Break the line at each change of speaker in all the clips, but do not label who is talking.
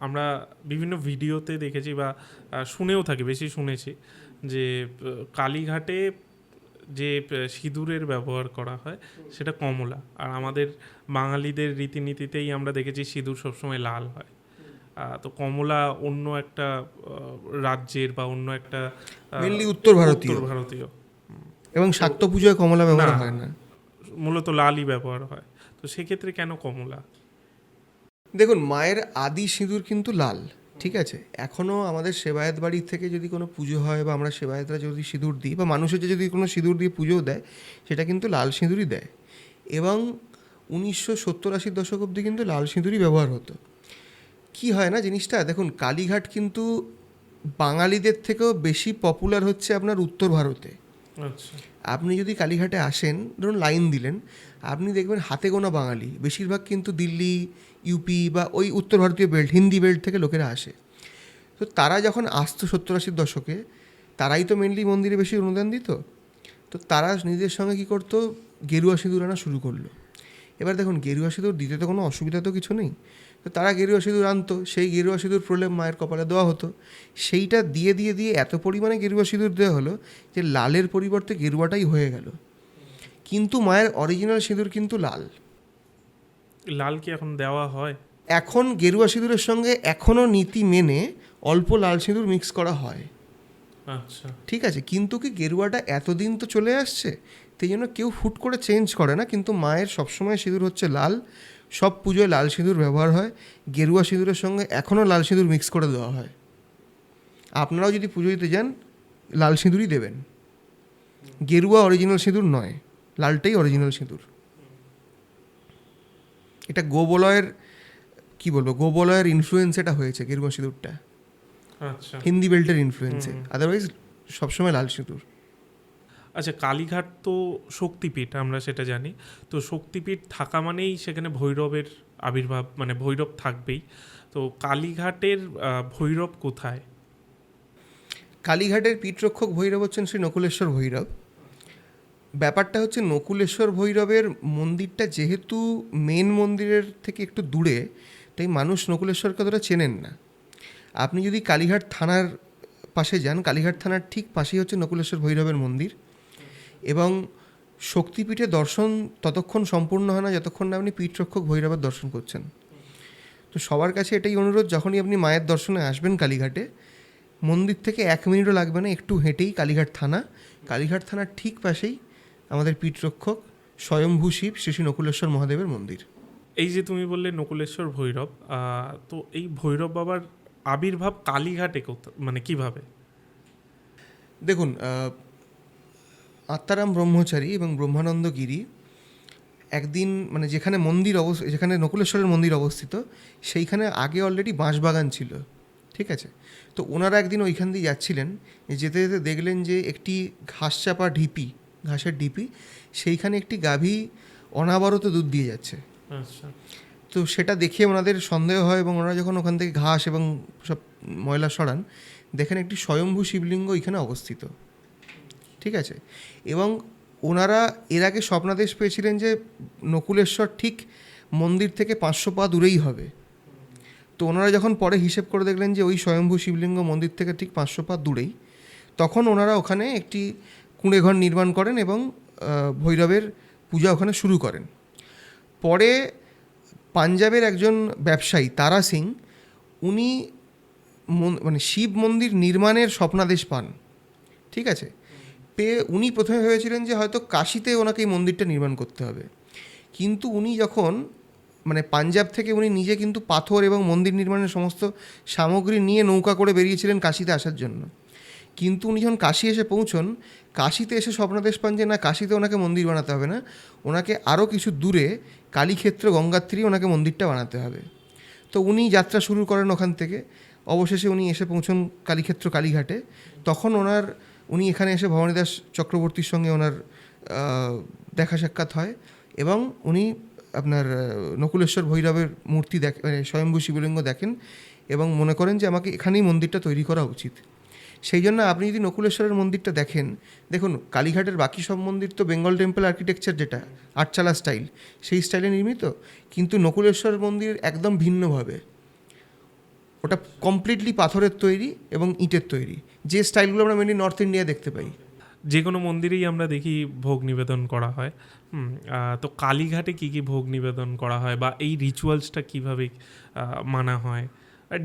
আমরা বিভিন্ন ভিডিওতে দেখেছি বা শুনেও থাকি বেশি শুনেছি যে কালীঘাটে যে সিঁদুরের ব্যবহার করা হয় সেটা কমলা। আর আমাদের বাঙালিদের রীতিনীতিতেই আমরা দেখেছি সিঁদুর সবসময় লাল হয়। তো কমলা অন্য একটা রাজ্যের বা অন্য একটা
মেনলি উত্তর ভারতীয়।
উত্তর ভারতীয়।
এবং শাক্ত পুজোয় কমলা ব্যবহার হয় না?
মূলত লালই ব্যবহার হয়। তো সেক্ষেত্রে কেন কমলা?
দেখুন, মায়ের আদি সিঁদুর কিন্তু লাল, ঠিক আছে? এখনও আমাদের সেবায়েত বাড়ি থেকে যদি কোনো পুজো হয় বা আমরা সেবায়েতরা যদি সিঁদুর দিই বা মানুষের যদি কোনো সিঁদুর দিয়ে পুজো দেয়, সেটা কিন্তু লাল সিঁদুরই দেয়। এবং উনিশশো সত্তর আশির দশক অবধি কিন্তু লাল সিঁদুরই ব্যবহার হতো। কি হয় না জিনিসটা? দেখুন, কালীঘাট কিন্তু বাঙালিদের থেকেও বেশি পপুলার হচ্ছে আপনার উত্তর ভারতে। আপনি যদি কালীঘাটে আসেন, ধরুন লাইন দিলেন, আপনি দেখবেন হাতে গোনা বাঙালি, বেশিরভাগ কিন্তু দিল্লি ইউপি বা ওই উত্তর ভারতীয় বেল্ট হিন্দি বেল্ট থেকে লোকেরা আসে। তো তারা যখন আসতো সত্তর আশির দশকে, তারাই তো মেনলি মন্দিরে বেশি অনুদান দিত। তো তারা নিজেদের সঙ্গে কী করতো? গেরুয়া সিঁদুর আনা শুরু করল। এবার দেখুন, গেরুয়া সিঁদুর দিতে তো কোনো অসুবিধা তো কিছু নেই। তারা গেরুয়া সিঁদুর আনতো সেই গেরুয়া সিঁদুর প্রলেপ মায়ের কপালে দেওয়া হতো। সেইটা দিয়ে দিয়ে দিয়ে এত পরিমাণে গেরুয়া সিঁদুর দেওয়া হলো যে লালের পরিবর্তে গেরুয়াটাই হয়ে গেল। কিন্তু মায়ের অরিজিনাল সিঁদুর কিন্তু লাল।
লাল কি এখন দেওয়া হয়?
এখন গেরুয়া সিঁদুরের সঙ্গে এখনও নীতি মেনে অল্প লাল সিঁদুর মিক্স করা হয়।
আচ্ছা।
ঠিক আছে কিন্তু কি গেরুয়াটা এতদিন তো চলে আসছে? সেই জন্য কেউ ফুট করে চেঞ্জ করে না কিন্তু মায়ের সবসময় সিঁদুর হচ্ছে লাল। সব পুজোয় লাল সিঁদুর ব্যবহার হয় গেরুয়া সিঁদুরের সঙ্গে এখনও লাল সিঁদুর মিক্স করে দেওয়া হয়। আপনারাও যদি পুজো দিতে যান লাল সিঁদুরই দেবেন। গেরুয়া অরিজিনাল সিঁদুর নয় লালটাই অরিজিনাল সিঁদুর। এটা গোবলয়ের কি বলব গোবলয়ের ইনফ্লুয়েন্স এটা হয়েছে গেরুয়া সিঁদুরটা।
আচ্ছা।
হিন্দি বেল্টের ইনফ্লুয়েন্সে। আদারওয়াইজ সবসময় লাল সিঁদুর।
আচ্ছা কালীঘাট তো শক্তিপীঠ, আমরা সেটা জানি। তো শক্তিপীঠ থাকা মানেই সেখানে ভৈরবের আবির্ভাব মানে ভৈরব থাকবেই। তো কালীঘাটের ভৈরব কোথায়?
কালীঘাটের পীঠরক্ষক ভৈরব হচ্ছেন শ্রী নকুলেশ্বর ভৈরব। ব্যাপারটা হচ্ছে নকুলেশ্বর ভৈরবের মন্দিরটা যেহেতু মেন মন্দিরের থেকে একটু দূরে, তাই মানুষ নকুলেশ্বরকে অতটা চেনেন না। আপনি যদি কালীঘাট থানার পাশে যান, কালীঘাট থানার ঠিক পাশেই হচ্ছে নকুলেশ্বর ভৈরবের মন্দির। এবং শক্তিপীঠে দর্শন ততক্ষণ সম্পূর্ণ হয় না যতক্ষণ না আপনি পীঠরক্ষক ভৈরবের দর্শন করছেন। তো সবার কাছে এটাই অনুরোধ যখনই আপনি মায়ের দর্শনে আসবেন কালীঘাটে মন্দির থেকে এক মিনিটও লাগবে না একটু হেঁটেই কালীঘাট থানা। কালীঘাট থানার ঠিক পাশেই আমাদের পীঠরক্ষক স্বয়ম্ভূ শিব শ্রী শ্রী নকুলেশ্বর মহাদেবের মন্দির।
এই যে তুমি বললে নকুলেশ্বর ভৈরব তো এই ভৈরব বাবার আবির্ভাব কালীঘাটে মানে কীভাবে?
দেখুন আত্মারাম ব্রহ্মচারী এবং ব্রহ্মানন্দ গিরি একদিন মানে যেখানে মন্দির অবস যেখানে নকুলেশ্বরের মন্দির অবস্থিত সেইখানে আগে অলরেডি বাঁশবাগান ছিল ঠিক আছে? তো ওনারা একদিন ওইখান দিয়ে যাচ্ছিলেন যেতে যেতে দেখলেন যে একটি ঘাস চাপা ঢিপি ঘাসের ঢিপি সেইখানে একটি গাভী অনাবরত দুধ দিয়ে যাচ্ছে।
আচ্ছা।
তো সেটা দেখে ওনাদের সন্দেহ হয় এবং ওনারা যখন ওখান থেকে ঘাস এবং সব ময়লা সরান দেখেন একটি স্বয়ম্ভূ শিবলিঙ্গ এখানে অবস্থিত। ঠিক আছে? এবং ওনারা এর আগে স্বপ্নাদেশ পেয়েছিলেন যে নকুলেশ্বর ঠিক মন্দির থেকে পাঁচশো পা দূরেই হবে। তো ওনারা যখন পরে হিসেব করে দেখলেন যে ওই স্বয়ম্ভূ শিবলিঙ্গ মন্দির থেকে ঠিক পাঁচশো পা দূরেই, তখন ওনারা ওখানে একটি কুঁড়েঘর নির্মাণ করেন এবং ভৈরবের পূজা ওখানে শুরু করেন। পরে পাঞ্জাবের একজন ব্যবসায়ী তারা সিং, উনি মানে শিব মন্দির নির্মাণের স্বপ্নাদেশ পান। ঠিক আছে? পেয়ে উনি প্রথমে ভেবেছিলেন যে হয়তো কাশিতে ওনাকে এই মন্দিরটা নির্মাণ করতে হবে। কিন্তু উনি যখন মানে পাঞ্জাব থেকে উনি নিজে কিন্তু পাথর এবং মন্দির নির্মাণের সমস্ত সামগ্রী নিয়ে নৌকা করে বেরিয়েছিলেন কাশিতে আসার জন্য। কিন্তু উনি যখন কাশি এসে পৌঁছন, কাশিতে এসে স্বপ্নাদেশ পান যে না, কাশিতে ওনাকে মন্দির বানাতে হবে না, ওনাকে আরও কিছু দূরে কালীক্ষেত্র, গঙ্গাত্রী ওনাকে মন্দিরটা বানাতে হবে। তো উনি যাত্রা শুরু করেন ওখান থেকে। অবশেষে উনি এসে পৌঁছন কালীক্ষেত্র কালীঘাটে। তখন ওনার উনি এখানে এসে ভবানীদাস চক্রবর্তীর সঙ্গে ওনার দেখা সাক্ষাৎ হয় এবং উনি আপনার নকুলেশ্বর ভৈরবের মূর্তি দেখ মানে স্বয়ম্ভূ শিবলিঙ্গ দেখেন এবং মনে করেন যে আমাকে এখানেই মন্দিরটা তৈরি করা উচিত। সেই জন্য আপনি যদি নকুলেশ্বরের মন্দিরটা দেখেন, দেখুন কালীঘাটের বাকি সব মন্দির তো বেঙ্গল টেম্পল আর্কিটেকচার যেটা, আটচালা স্টাইল, সেই স্টাইলে নির্মিত, কিন্তু নকুলেশ্বর মন্দির একদম ভিন্নভাবে। ওটা কমপ্লিটলি পাথরের তৈরি এবং ইটের তৈরি। যে স্টাইলগুলো আমরা মেনলি নর্থ ইন্ডিয়া দেখতে পাই।
যে কোনো মন্দিরেই আমরা দেখি ভোগ নিবেদন করা হয়। তো কালীঘাটে কি কি ভোগ নিবেদন করা হয় বা এই রিচুয়ালসটা কীভাবে মানা হয়?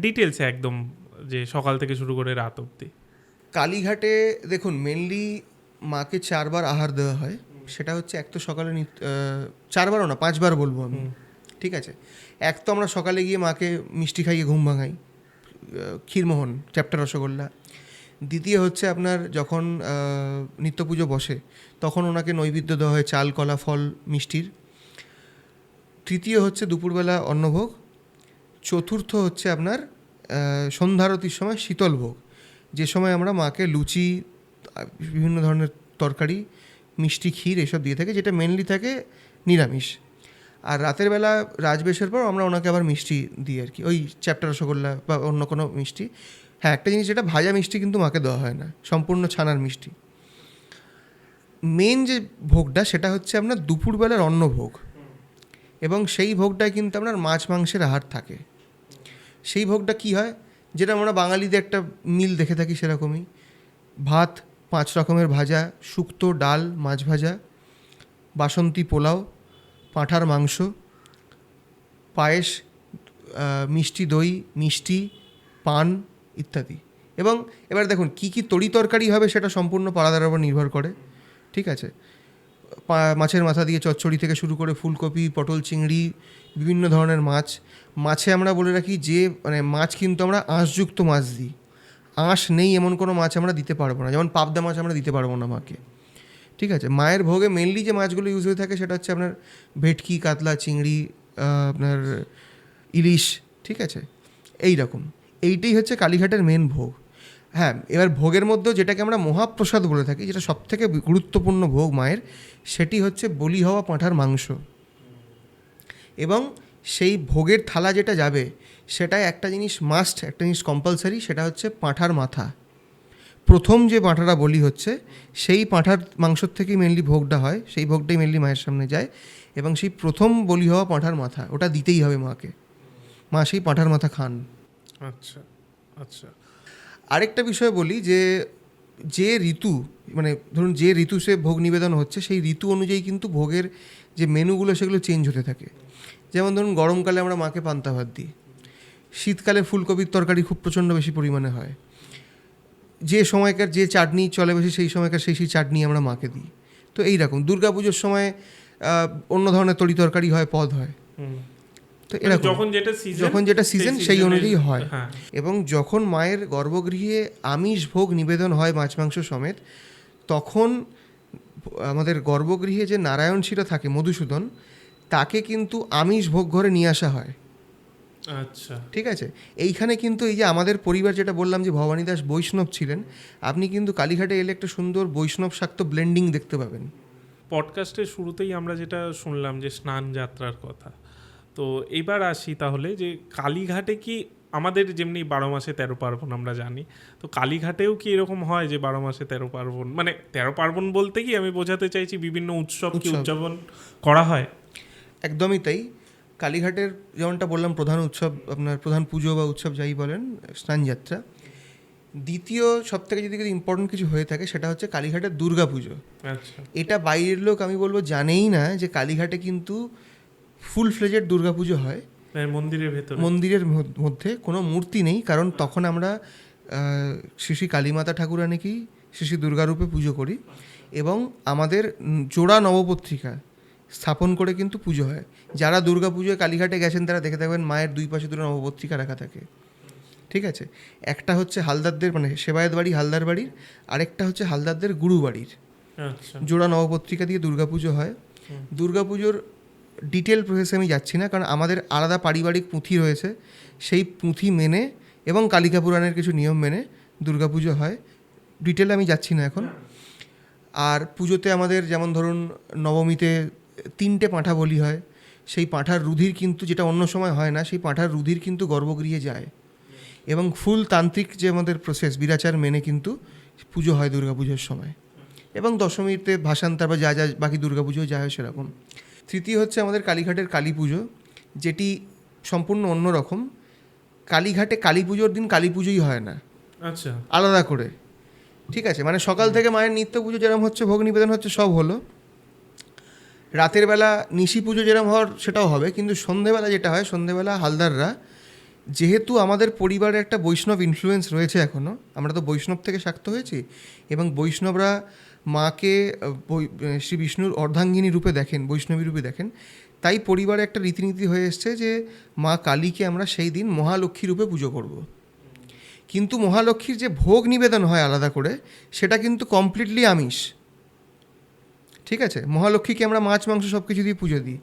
ডিটেলসে একদম যে সকাল থেকে শুরু করে রাত অবধি।
কালীঘাটে দেখুন মেনলি মাকে চারবার আহার দেওয়া হয়। সেটা হচ্ছে এক তো সকালে চারবারও না পাঁচবার বলব আমি। ঠিক আছে? এক তো আমরা সকালে গিয়ে মাকে মিষ্টি খাইয়ে ঘুম ভাঙাই। ক্ষীরমোহন চ্যাপ্টার রসগোল্লা। দ্বিতীয় হচ্ছে আপনার যখন নিত্য পুজো বসে, তখন ওনাকে নৈবেদ্য দেওয়া হয়, চাল, কলা, ফল, মিষ্টির। তৃতীয় হচ্ছে দুপুরবেলা অন্নভোগ। চতুর্থ হচ্ছে আপনার সন্ধ্যারতির সময় শীতল ভোগ যে সময় আমরা মাকে লুচি বিভিন্ন ধরনের তরকারি, মিষ্টি, ক্ষীর এসব দিয়ে থাকি, যেটা মেনলি থাকে নিরামিষ। আর রাতের বেলা রাজবেশের পর আমরা ওনাকে আবার মিষ্টি দিই আর কি, ওই চ্যাপ্টার রসগোল্লা বা অন্য কোনো মিষ্টি। হ্যাঁ একটা জিনিস যেটা ভাজা মিষ্টি কিন্তু মাকে দেওয়া হয় না, সম্পূর্ণ ছানার মিষ্টি। মেন যে ভোগটা সেটা হচ্ছে আপনার দুপুরবেলার অন্নভোগ এবং সেই ভোগটায় কিন্তু আপনার মাছ মাংসের আহার থাকে। সেই ভোগটা কি হয়? যেটা আমরা বাঙালিদের একটা মিল দেখে থাকি সেরকমই। ভাত, পাঁচ রকমের ভাজা, শুক্তো, ডাল, মাছ ভাজা, বাসন্তী পোলাও, পাঁঠার মাংস, পায়েস মিষ্টি দই, মিষ্টি, পান ইত্যাদি। এবং এবার দেখুন, কি কি তরি তরকারি হবে সেটা সম্পূর্ণ পাড়াদার উপর নির্ভর করে, ঠিক আছে? মাছের মাথা দিয়ে চচ্চড়ি থেকে শুরু করে ফুলকপি, পটল চিংড়ি, বিভিন্ন ধরনের মাছ। মাছে আমরা বলে রাখি যে মানে মাছ কিন্তু আমরা আঁশযুক্ত মাছ দিই। আঁশ নেই এমন কোনো মাছ আমরা দিতে পারব না। যেমন পাবদা মাছ আমরা দিতে পারব না মাকে। ঠিক আছে? মায়ের ভোগে মেনলি যে মাছগুলো ইউজ হয়ে থাকে সেটা হচ্ছে আপনার ভেটকি, কাতলা, চিংড়ি আপনার ইলিশ, ঠিক আছে? এই রকম। এইটাই হচ্ছে কালীঘাটের মেন ভোগ। হ্যাঁ এবার ভোগের মধ্যেও যেটাকে আমরা মহাপ্রসাদ বলে থাকি, যেটা সবথেকে গুরুত্বপূর্ণ ভোগ মায়ের, সেটি হচ্ছে বলি হওয়া পাঁঠার মাংস। এবং সেই ভোগের থালা যেটা যাবে সেটায় একটা জিনিস মাস্ট একটা জিনিস কম্পালসারি সেটা হচ্ছে পাঁঠার মাথা। প্রথম যে পাঁঠাটা বলি হচ্ছে, সেই পাঁঠার মাংসর থেকেই মেনলি ভোগটা হয়, সেই ভোগটাই মেনলি মায়ের সামনে যায়। এবং সেই প্রথম বলি হওয়া পাঁঠার মাথা, ওটা দিতেই হবে মাকে। মা সেই পাঁঠার মাথা খান।
আচ্ছা আচ্ছা।
আরেকটা বিষয় বলি যে যে ঋতু মানে ধরুন যে ঋতু সে ভোগ নিবেদন হচ্ছে সেই ঋতু অনুযায়ী কিন্তু ভোগের যে মেনুগুলো সেগুলো চেঞ্জ হতে থাকে। যেমন ধরুন গরমকালে আমরা মাকে পান্তা ভাত দিই। শীতকালে ফুলকপির তরকারি খুব প্রচণ্ড বেশি পরিমাণে হয়। যে সময়কার যে চাটনি চলে বেশি সেই সময়কার সেই সেই চাটনি আমরা মাকে দিই। তো এই রকম। দুর্গাপুজোর সময় অন্য ধরনের তরি তরকারি হয় পদ হয়। তো
মানে
এরকম।
যখন যেটা সিজন
যখন যেটা season, সেই অনুযায়ী হয়।
হ্যাঁ।
এবং যখন মায়ের গর্ভগৃহে আমিষ ভোগ নিবেদন হয় মাছ মাংস সমেত তখন আমাদের গর্ভগৃহে যে নারায়ণ শিরা থাকে মধুসূদন তাকে কিন্তু আমিষ ভোগ ঘরে নিয়ে আসা হয়।
আচ্ছা।
ঠিক আছে? এইখানে কিন্তু এই যে আমাদের পরিবার যেটা বললাম যে ভবানী দাস বৈষ্ণব ছিলেন আপনি কিন্তু কালীঘাটে এলে একটা সুন্দর বৈষ্ণব শাক্ত ব্লেন্ডিং দেখতে পাবেন।
পডকাস্টের শুরুতেই আমরা যেটা শুনলাম যে স্নান যাত্রার কথা। তো এবার আসি তাহলে যে কালীঘাটে কি আমাদের যেমনি বারো মাসে তেরো পার্বণ আমরা জানি তো কালীঘাটেও কি এরকম হয় যে বারো মাসে তেরো পার্বণ? মানে তেরো পার্বণ বলতে কি আমি বোঝাতে চাইছি বিভিন্ন উৎসব কি উদযাপন করা হয়?
একদমই তাই। কালীঘাটের যেমনটা বললাম প্রধান উৎসব আপনার প্রধান পুজো বা উৎসব যাই বলেন স্নানযাত্রা দ্বিতীয় সব থেকে যদি ইম্পর্টেন্ট কিছু হয়ে থাকে সেটা হচ্ছে কালীঘাটের দুর্গা পুজো
আচ্ছা।
এটা বাইরের লোক আমি বলব জানেই না যে কালীঘাটে কিন্তু ফুল ফ্লেজেড দুর্গা পুজো হয়।
মানে মন্দিরের ভেতরে।
মন্দিরের মধ্যে কোনো মূর্তি নেই কারণ তখন আমরা শ্রী কালীমাতা ঠাকুরানীকেই শ্রী দুর্গারূপে পুজো করি এবং আমাদের জোড়া নবপত্রিকা স্থাপন করে কিন্তু পুজো হয়। যারা দুর্গা পুজোয় কালীঘাটে গেছেন তারা দেখে থাকবেন মায়ের দুই পাশে দুটো নবপত্রিকা রাখা থাকে। ঠিক আছে? একটা হচ্ছে হালদারদের মানে সেবায়ত বাড়ি হালদার বাড়ির আরেকটা হচ্ছে হালদারদের গুরু বাড়ির।
আচ্ছা।
জোড়া নবপত্রিকা দিয়ে দুর্গাপুজো হয়। দুর্গাপুজোর ডিটেল প্রসেসে আমি যাচ্ছি না, কারণ আমাদের আলাদা পারিবারিক পুঁথি রয়েছে। সেই পুঁথি মেনে এবং কালিকা পুরাণের কিছু নিয়ম মেনে দুর্গাপুজো হয়। ডিটেলে আমি যাচ্ছি না এখন। আর পুজোতে আমাদের যেমন ধরুন নবমীতে তিনটে পাঁঠা বলি হয়, সেই পাঁঠার রুধির কিন্তু যেটা অন্য সময় হয় না, সেই পাঁঠার রুধির কিন্তু গর্ভগৃহে যায়। এবং ফুল তান্ত্রিক যে আমাদের প্রসেস বিরাচার মেনে কিন্তু পুজো হয় দুর্গাপুজোর সময়। এবং দশমীতে ভাসান্তর বা যা যা বাকি দুর্গাপুজো যা হয় সেরকম। তৃতীয় হচ্ছে আমাদের কালীঘাটের কালী পুজো যেটি সম্পূর্ণ অন্যরকম কালীঘাটে কালী পুজোর দিন কালী পুজোই হয় না।
আচ্ছা।
আলাদা করে। ঠিক আছে? মানে সকাল থেকে মায়ের নিত্য পুজো যেরকম হচ্ছে ভোগ নিবেদন হচ্ছে সব হলো। রাতের বেলা নিশি পুজো যেরকম হওয়ার সেটাও হবে। কিন্তু সন্ধেবেলা যেটা হয় সন্ধেবেলা হালদাররা যেহেতু আমাদের পরিবারে একটা বৈষ্ণব ইনফ্লুয়েন্স রয়েছে এখনও আমরা তো বৈষ্ণব থেকে শাক্ত হয়েছি, এবং বৈষ্ণবরা মাকে শ্রী বিষ্ণুর অর্ধাঙ্গিনী রূপে দেখেন, বৈষ্ণবী রূপে দেখেন, তাই পরিবারে একটা রীতিনীতি হয়ে এসছে যে মা কালীকে আমরা সেই দিন মহালক্ষ্মী রূপে পুজো করব। কিন্তু মহালক্ষ্মীর যে ভোগ নিবেদন হয় আলাদা করে, সেটা কিন্তু কমপ্লিটলি আমিষ। ঠিক আছে? মহালক্ষ্মীকে আমরা মাছ, মাংস সব কিছু দিয়ে পুজো দিই।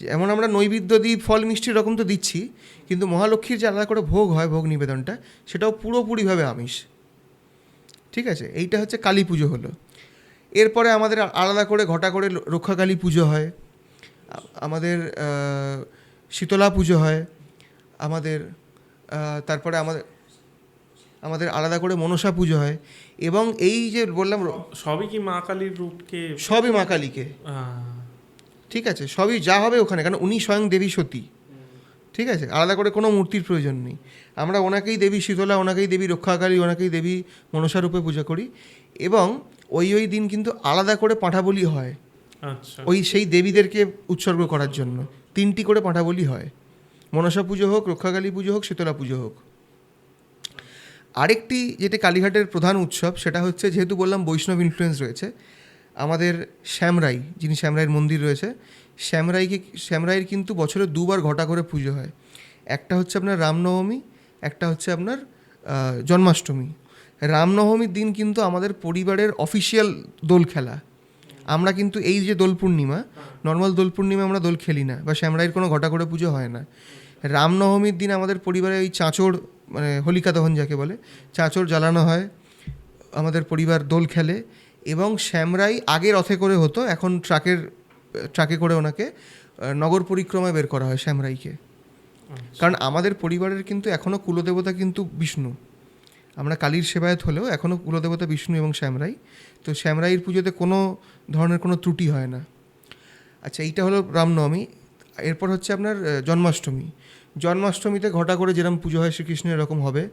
যেমন আমরা নৈবেদ্য দিই ফল মিষ্টি রকম তো দিচ্ছি কিন্তু মহালক্ষ্মীর যে আলাদা করে ভোগ হয় ভোগ নিবেদনটা সেটাও পুরোপুরিভাবে আমিষ। ঠিক আছে? এইটা হচ্ছে কালী পুজো হলো। এরপরে আমাদের আলাদা করে ঘটা করে রক্ষাকালী পুজো হয়। আমাদের শীতলা পুজো হয়। আমাদের তারপরে আমাদের আমাদের আলাদা করে মনসা পুজো হয়। এবং এই যে বললাম
সবই কি মা কালীর রূপকে
সবই মা কালীকে। ঠিক আছে সবই যা হবে ওখানে কারণ উনি স্বয়ং দেবী সতী। ঠিক আছে আলাদা করে কোনো মূর্তির প্রয়োজন নেই। আমরা ওনাকেই দেবী শীতলা ওনাকেই দেবী রক্ষাকালী ওনাকেই দেবী মনসারূপে পূজা করি। এবং ওই ওই দিন কিন্তু আলাদা করে পাঁঠাবলি হয়।
আচ্ছা।
ওই সেই দেবীদেরকে উৎসর্গ করার জন্য। তিনটি করে পাঁঠাবলি হয়। মনসা পুজো হোক রক্ষাকালী পুজো হোক শীতলা পুজো হোক। আরেকটি যেটা কালীঘাটের প্রধান উৎসব সেটা হচ্ছে যেহেতু বললাম বৈষ্ণব ইনফ্লুয়েন্স রয়েছে আমাদের শ্যামরাই, যিনি শ্যামরাইয়ের মন্দির রয়েছে, শ্যামরাইকে, শ্যামরাইয়ের কিন্তু বছরে দুবার ঘটা করে পুজো হয়। একটা হচ্ছে আপনার রামনবমী, একটা হচ্ছে আপনার জন্মাষ্টমী। রামনবমীর দিন কিন্তু আমাদের পরিবারের অফিসিয়াল দোল খেলা। আমরা কিন্তু এই যে দোল পূর্ণিমা, নর্মাল দোল পূর্ণিমা আমরা দোল খেলি না বা শ্যামরাইয়ের কোনো ঘটা করে পুজো হয় না। রামনবমীর দিন আমাদের পরিবারে এই চাঁচড় মানে হোলিকা দহন যাকে বলে, চাঁচড় জ্বালানো হয়। আমাদের পরিবার দোল খেলে। এবং শ্যামরাই আগে রথে করে হতো এখন ট্রাকের ট্রাকে করে ওনাকে নগর পরিক্রমায় বের করা হয় শ্যামরাইকে। কারণ আমাদের পরিবারের কিন্তু এখনও কুলদেবতা কিন্তু বিষ্ণু। আমরা কালীর সেবায়ত হলেও এখনও কুলদেবতা বিষ্ণু এবং শ্যামরাই। তো শ্যামরাইয়ের পুজোতে কোনো ধরনের কোনো ত্রুটি হয় না। আচ্ছা এইটা হলো রামনবমী। এরপর হচ্ছে আপনার জন্মাষ্টমী। জন্মাষ্টমীতে ঘটা করে যেরকম পুজো হয় শ্রীকৃষ্ণের এরকম হবে।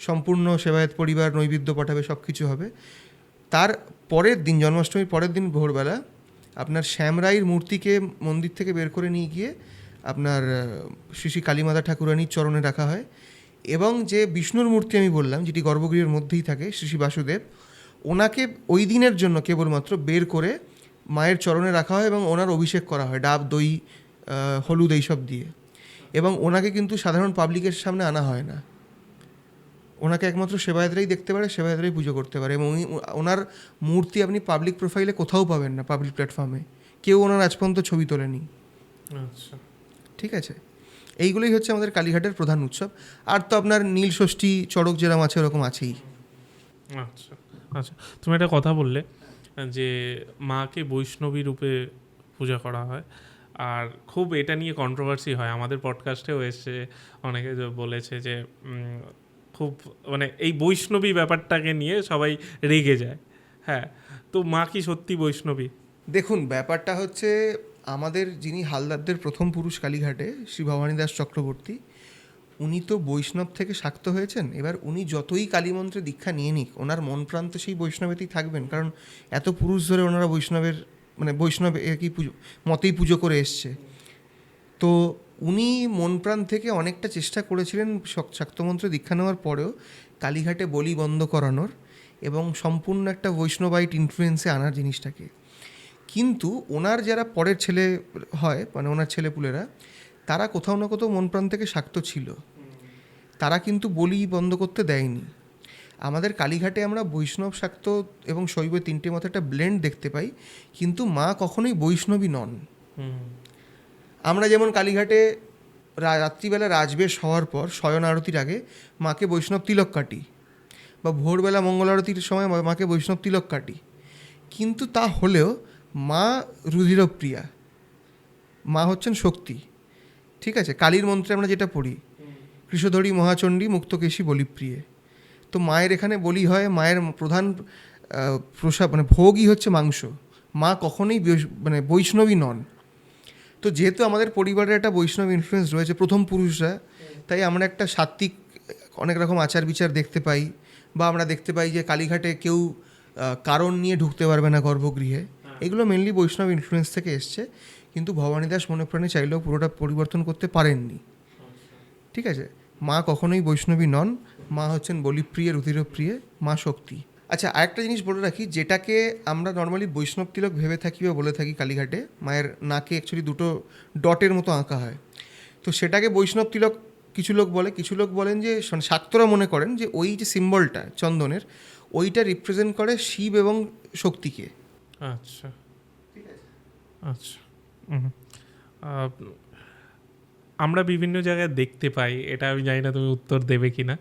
সম্পূর্ণ সেবায়ত পরিবার নৈবেদ্য পাঠাবে সব কিছু হবে। তার পরের দিন, জন্মাষ্টমীর পরের দিন ভোরবেলা আপনার শ্যামরাইয়ের মূর্তিকে মন্দির থেকে বের করে নিয়ে গিয়ে আপনার শ্রী শ্রী কালীমাতা ঠাকুরানীর চরণে রাখা হয় এবং যে বিষ্ণুর মূর্তি আমি বললাম, যেটি গর্ভগৃহের মধ্যেই থাকে, শ্রী শ্রী বাসুদেব, ওনাকে ওই দিনের জন্য কেবলমাত্র বের করে মায়ের চরণে রাখা হয় এবং ওনার অভিষেক করা হয়, ডাব, দই হলুদ এইসব দিয়ে। এবং ওনাকে কিন্তু সাধারণ পাবলিকের সামনে আনা হয় না। ওনাকে একমাত্র সেবায়তরাই দেখতে পারে সেবায়তরাই পুজো করতে পারে এবং ওনার মূর্তি আপনি পাবলিক প্রোফাইলে কোথাও পাবেন না পাবলিক প্ল্যাটফর্মে কেউ ওনার আজ পর্যন্ত ছবি তোলেনি।
আচ্ছা।
ঠিক আছে? এইগুলোই হচ্ছে আমাদের কালীঘাটের প্রধান উৎসব। আর তো আপনার নীল ষষ্ঠী চড়ক যেরকম আছে ওরকম আছেই।
আচ্ছা আচ্ছা। তুমি একটা কথা বললে যে মাকে বৈষ্ণবী রূপে পূজা করা হয়। আর খুব এটা নিয়ে কন্ট্রোভার্সি হয়। আমাদের পডকাস্টেও এসছে অনেকে বলেছে যে খুব মানে এই বৈষ্ণবী ব্যাপারটাকে নিয়ে সবাই রেগে যায়। হ্যাঁ তো মা কি সত্যি বৈষ্ণবী?
দেখুন, ব্যাপারটা হচ্ছে আমাদের যিনি হালদারদের প্রথম পুরুষ কালীঘাটে, শ্রী ভবানী দাস চক্রবর্তী, উনি তো বৈষ্ণব থেকে শাক্ত হয়েছেন। এবার উনি যতই কালীমন্ত্রে দীক্ষা নিয়ে নিক, ওনার মন প্রান্ত সেই বৈষ্ণবেতেই থাকবেন। কারণ এত পুরুষ ধরে ওনারা বৈষ্ণবের মানে বৈষ্ণব একই পুজো, মতেই পুজো করে এসছে। তো উনি মন প্রাণ থেকে অনেকটা চেষ্টা করেছিলেন শক- শাক্তমন্ত্রে দীক্ষা নেওয়ার পরেও কালীঘাটে বলি বন্ধ করানোর এবং সম্পূর্ণ একটা বৈষ্ণবাইট ইনফ্লুয়েন্সে আনার জিনিসটাকে। কিন্তু ওনার যারা পরের ছেলে হয় মানে ওনার ছেলেপুলেরা, তারা কোথাও না কোথাও মন প্রাণ থেকে শাক্ত ছিল। তারা কিন্তু বলি বন্ধ করতে দেয়নি। আমাদের কালীঘাটে আমরা বৈষ্ণব শাক্ত এবং শৈব তিনটে মতো একটা ব্লেন্ড দেখতে পাই, কিন্তু মা কখনোই বৈষ্ণবী নন। আমরা যেমন কালীঘাটে রাত্রিবেলা রাজবেশ হওয়ার পর শয়ন আরতির আগে মাকে বৈষ্ণব তিলক কাটি বা ভোরবেলা মঙ্গল আরতির সময় মাকে বৈষ্ণব তিলক কাটি। কিন্তু তা হলেও মা রুধিরপ্রিয়া মা হচ্ছেন শক্তি। ঠিক আছে, কালীর মন্ত্রে আমরা যেটা পড়ি, কৃষধরী মহাচণ্ডী মুক্তকেশী বলিপ্রিয়ে। তো মায়ের এখানে বলি হয়, মায়ের প্রধান প্রসাদ মানে ভোগই হচ্ছে মাংস। মা কখনোই মানে বৈষ্ণবী নন। তো যেহেতু আমাদের পরিবারের একটা বৈষ্ণব ইনফ্লুয়েন্স রয়েছে প্রথম পুরুষরা তাই আমরা একটা সাত্বিক অনেক রকম আচার বিচার দেখতে পাই বা আমরা দেখতে পাই যে কালীঘাটে কেউ কারণ নিয়ে ঢুকতে পারবে না গর্ভগৃহে। এগুলো মেনলি বৈষ্ণব ইনফ্লুয়েন্স থেকে এসছে কিন্তু ভবানী দাস মনে প্রাণে চাইলেও পুরোটা পরিবর্তন করতে পারেননি। ঠিক আছে? মা কখনোই বৈষ্ণবী নন মা হচ্ছেন বলিপ্রিয় রুধিরপ্রিয়ে মা শক্তি। আচ্ছা আরেকটা জিনিস বলে রাখি যেটাকে আমরা নর্মালি বৈষ্ণব তিলক ভেবে থাকি বা বলে থাকি কালীঘাটে মায়ের নাকে অ্যাকচুয়ালি দুটো ডটের মতো আঁকা হয়। তো সেটাকে বৈষ্ণব তিলক কিছু লোক বলে কিছু লোক বলেন যে শাক্তরা মনে করেন যে ওই যে সিম্বলটা চন্দনের ওইটা রিপ্রেজেন্ট করে শিব এবং শক্তিকে।
আচ্ছা। আচ্ছা। আমরা বিভিন্ন জায়গায় দেখতে পাই এটা আমি জানি না তুমি উত্তর দেবে কি না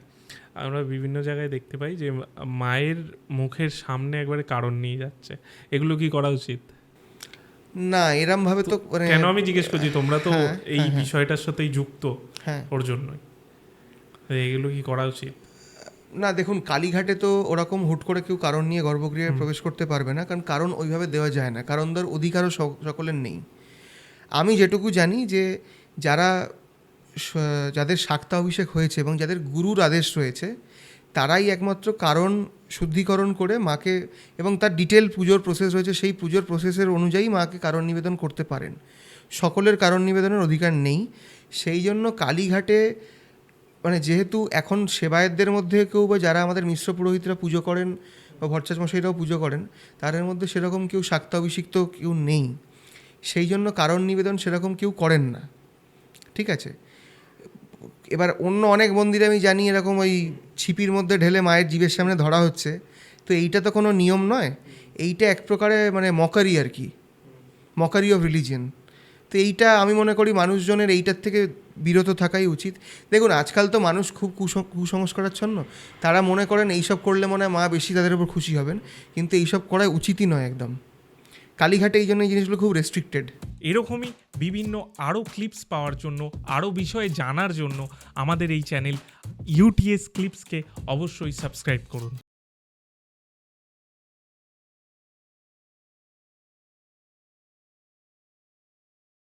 আমরা বিভিন্ন জায়গায় দেখতে পাই যে মায়ের মুখের সামনে একবারে কারণ নিয়ে যাচ্ছে। এগুলো কি করা উচিত?
না এরমভাবে তো মানে
কেন আমি জিজ্ঞেস করছি? তোমরা তো
হ্যাঁ,
এই
হ্যাঁ, হ্যাঁ।
বিষয়টার সাথেই যুক্ত
হ্যাঁ।
ওর জন্যই। এগুলো কি করা উচিত?
না দেখুন কালীঘাটে তো ওরকম হুট করে কেউ কারণ নিয়ে গর্ভগৃহে প্রবেশ করতে পারবে না কারণ কারণ ওইভাবে দেওয়া যায় না। কারণ ধর অধিকারও সকলের নেই। আমি যেটুকু জানি যে যারা যাদের শাক্তা অভিষেক হয়েছে এবং যাদের গুরুর আদেশ রয়েছে, তারাই একমাত্র কারণ শুদ্ধিকরণ করে মাকে এবং তার ডিটেল পুজোর প্রসেস রয়েছে, সেই পুজোর প্রসেসের অনুযায়ী মাকে কারণ নিবেদন করতে পারেন। সকলের কারণ নিবেদনের অধিকার নেই। সেই জন্য কালীঘাটে মানে যেহেতু এখন সেবায়েতদের মধ্যে কেউ বা যারা আমাদের মিশ্র পুরোহিতরা পুজো করেন বা ভট্টাচ মশাইরাও পুজো করেন, তাদের মধ্যে সেরকম কেউ শাক্তা অভিষিক্ত কেউ নেই। সেই জন্য কারণ নিবেদন সেরকম কেউ করেন না। ঠিক আছে? এবার অন্য অনেক মন্দিরে আমি জানি এরকম ওই ছিপির মধ্যে ঢেলে মায়ের জীবের সামনে ধরা হচ্ছে। তো এইটা তো কোনো নিয়ম নয়। এইটা এক প্রকারে মানে মকারি আর কি। Mockery of religion. তো এইটা আমি মনে করি মানুষজনের এইটার থেকে বিরত থাকাই উচিত। দেখুন, আজকাল তো মানুষ খুব কুসং- কুসংস্কারাচ্ছন্ন। তারা মনে করেন এইসব করলে মনে হয় মা বেশি তাদের উপর খুশি হবেন। কিন্তু এইসব করা উচিতই নয় একদম। কালীঘাটে এই জন্য এই জিনিসগুলো খুব রেস্ট্রিক্টেড
এরকমই বিভিন্ন আরও ক্লিপস পাওয়ার জন্য আরও বিষয়ে জানার জন্য আমাদের এই চ্যানেল ইউটিএস ক্লিপসকে অবশ্যই সাবস্ক্রাইব করুন।